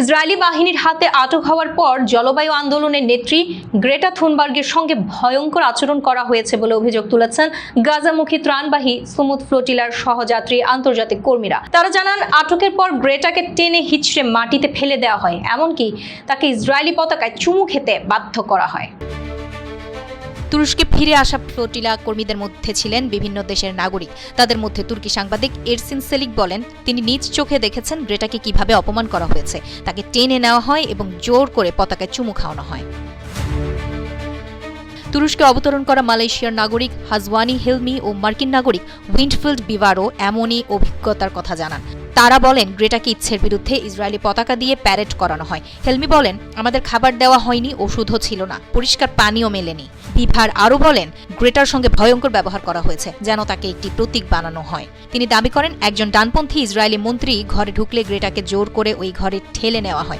Israeli বাহিনীর হাতে আটক হওয়ার পর জলবায়ু আন্দোলনের নেত্রী গ্রেটা থুনবার্গের সঙ্গে ভয়ঙ্কর আচরণ করা হয়েছে বলে অভিযোগ তুলেছেন গাজামুখী ত্রাণবাহী সুমুদ ফ্লোটিলার সহযাত্রী আন্তর্জাতিক কর্মীরা। তারা জানান, আটকের পর গ্রেটাকে টেনে হিচড়ে মাটিতে ফেলে দেওয়া হয়। এমনকি তাকে ইসরায়েলি পতাকায় চুমু খেতে বাধ্য করা হয়। তুরস্কে ফিরে আসা ফ্লোটিলা কর্মীদের মধ্যে ছিলেন বিভিন্ন দেশের নাগরিক। তাদের মধ্যে তুর্কি সাংবাদিক এরসিন সেলিক বলেন, তিনি নিজ চোখে দেখেছেন গ্রেটাকে কীভাবে অপমান করা হয়েছে। তাকে টেনে নেওয়া হয় এবং জোর করে পতাকায় চুমু খাওয়ানো হয়। তুরস্কে অবতরণ করা মালয়েশিয়ার নাগরিক হাজওয়ানি হেলমি ও মার্কিন নাগরিক উইন্ডফিল্ড বিভারও এমনই অভিজ্ঞতার কথা জানান। তারা বলেন গ্রেটাকে ইচ্ছের বিরুদ্ধে ইসরায়েলি পতাকা দিয়ে প্যারেড করানো হয়? হেলমি বলেন, আমাদের খাবার দেওয়া হয়নি, ওষুধও ছিল না, পরিষ্কার পানিও মেলেনি। বিভার আরও বলেন, গ্রেটার সঙ্গে ভয়ঙ্কর ব্যবহার করা হয়েছে, যেন তাকে একটি প্রতীক বানানো হয়। তিনি দাবি করেন, একজন ডানপন্থী ইসরায়েলি মন্ত্রী ঘরে ঢুকলে গ্রেটাকে জোর করে ওই ঘরে ঠেলে নেওয়া হয়।